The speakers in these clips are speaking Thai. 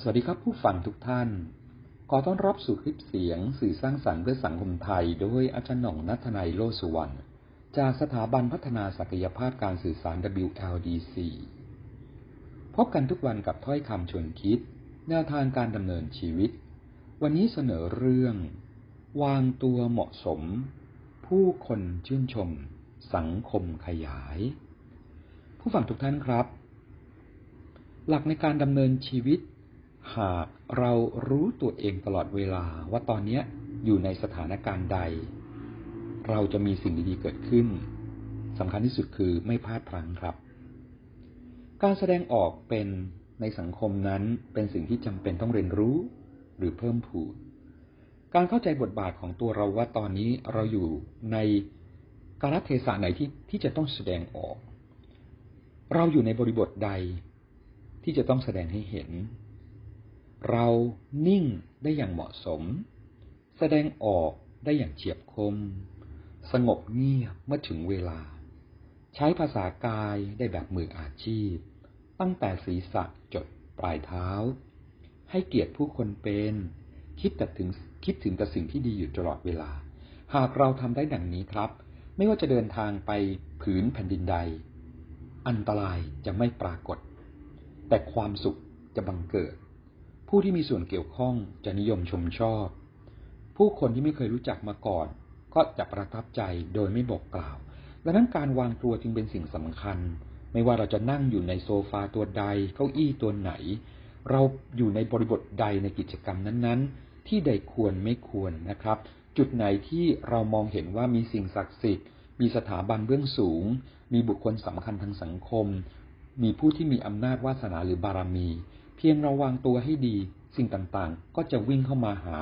สวัสดีครับผู้ฟังทุกท่าน ขอต้อนรับสู่คลิปเสียงสื่อสร้างสรรค์เพื่อสังคมไทย โดยอาจารย์หน่องนัทนายโลสุวรรณ จากสถาบันพัฒนาศักยภาพการสื่อสาร WLDC พบกันทุกวันกับถ้อยคำชวนคิด แนวทางการดำเนินชีวิต วันนี้เสนอเรื่อง วางตัวเหมาะสม ผู้คนชื่นชม สังคมขยาย ผู้ฟังทุกท่านครับ หลักในการดำเนินชีวิต หากเรารู้ตัวเองตลอดเวลาว่าตอนนี้อยู่ในสถานการณ์ใด เราจะมีสิ่งดีๆเกิดขึ้นสำคัญที่สุดคือไม่พลาดพลั้งครับ การแสดงออกเป็นในสังคมนั้นเป็นสิ่งที่จำเป็นต้องเรียนรู้หรือเพิ่มพูน การเข้าใจบทบาทของตัวเราว่าตอนนี้เราอยู่ในกาลเทศะไหนที่ที่จะต้องแสดงออก เราอยู่ในบริบทใดที่จะต้องแสดงให้เห็น เรานิ่งได้อย่างเหมาะสม แสดงออกได้อย่างเฉียบคม สงบเงียบเมื่อถึงเวลา ใช้ภาษากายได้แบบมืออาชีพ ตั้งแต่ศีรษะจดปลายเท้า ให้เกียรติผู้คนเป็น คิดแต่ถึงคิดถึงแต่สิ่งที่ดีอยู่ตลอดเวลา หากเราทำได้ดังนี้ครับ ไม่ว่าจะเดินทางไปผืนแผ่นดินใด อันตรายจะไม่ปรากฏ แต่ความสุขจะบังเกิด ผู้ที่มีส่วนเกี่ยวข้องจะนิยมชมชอบ ผู้คนที่ไม่เคยรู้จักมาก่อน ก็จะประทับใจโดยไม่บอกกล่าว ดังนั้นการวางตัวจึงเป็นสิ่งสำคัญ ไม่ว่าเราจะนั่งอยู่ในโซฟาตัวใด เก้าอี้ตัวไหน เราอยู่ในบริบทใดในกิจกรรมนั้นๆ ที่ใดควรไม่ควรนะครับ จุดไหนที่เรามองเห็นว่ามีสิ่งศักดิ์สิทธิ์ มีสถาบันเบื้องสูง มีบุคคลสำคัญทางสังคม มีผู้ที่มีอำนาจวาสนาหรือบารมี เพียงเราวางตัวให้ดี สิ่งต่างๆ ก็จะวิ่งเข้ามาหา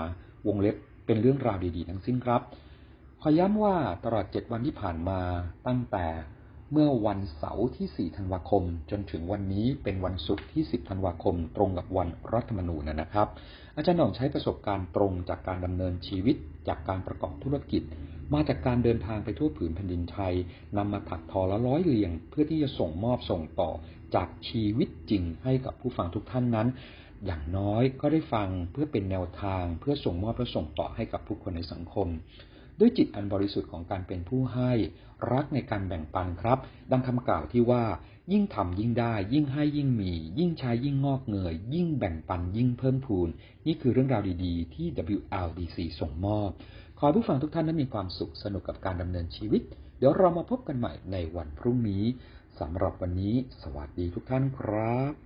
วงเล็บเป็นเรื่องราวดีๆ ทั้งสิ้นครับ ขอย้ำว่าตลอด 7 วันที่ผ่านมาตั้งแต่ เมื่อวันเสาร์ที่ 4 ธันวาคม จนถึงวันนี้เป็นวันศุกร์ที่ 10 ธันวาคม ตรงกับวันรัฐธรรมนูญนะครับ อาจารย์หน่องใช้ประสบการณ์ตรงจากการดำเนินชีวิต จากการประกอบธุรกิจ มาจากการเดินทางไปทั่วผืนแผ่นดินไทยนำมาถักทอและร้อยเรียง เพื่อที่จะส่งมอบส่งต่อจากชีวิตจริงให้กับผู้ฟังทุกท่านนั้น อย่างน้อยก็ได้ฟังเพื่อเป็นแนวทาง เพื่อส่งมอบและส่งต่อให้กับผู้คนในสังคม ด้วยจิตอันบริสุทธิ์ของการเป็นผู้ให้ รักในการแบ่งปันครับ ดังคำกล่าวที่ว่า ยิ่งทำยิ่งได้ ยิ่งให้ยิ่งมี ยิ่งใช้ยิ่งงอกเงย ยิ่งแบ่งปันยิ่งเพิ่มพูน นี่คือเรื่องราวดีๆ ที่ WLDC ส่งมอบ ขอให้ผู้ฟังทุกท่านนั้นมีความสุขสนุกกับการดำเนินชีวิต เดี๋ยวเรามาพบกันใหม่ในวันพรุ่งนี้สำหรับวันนี้ สวัสดีทุกท่านครับ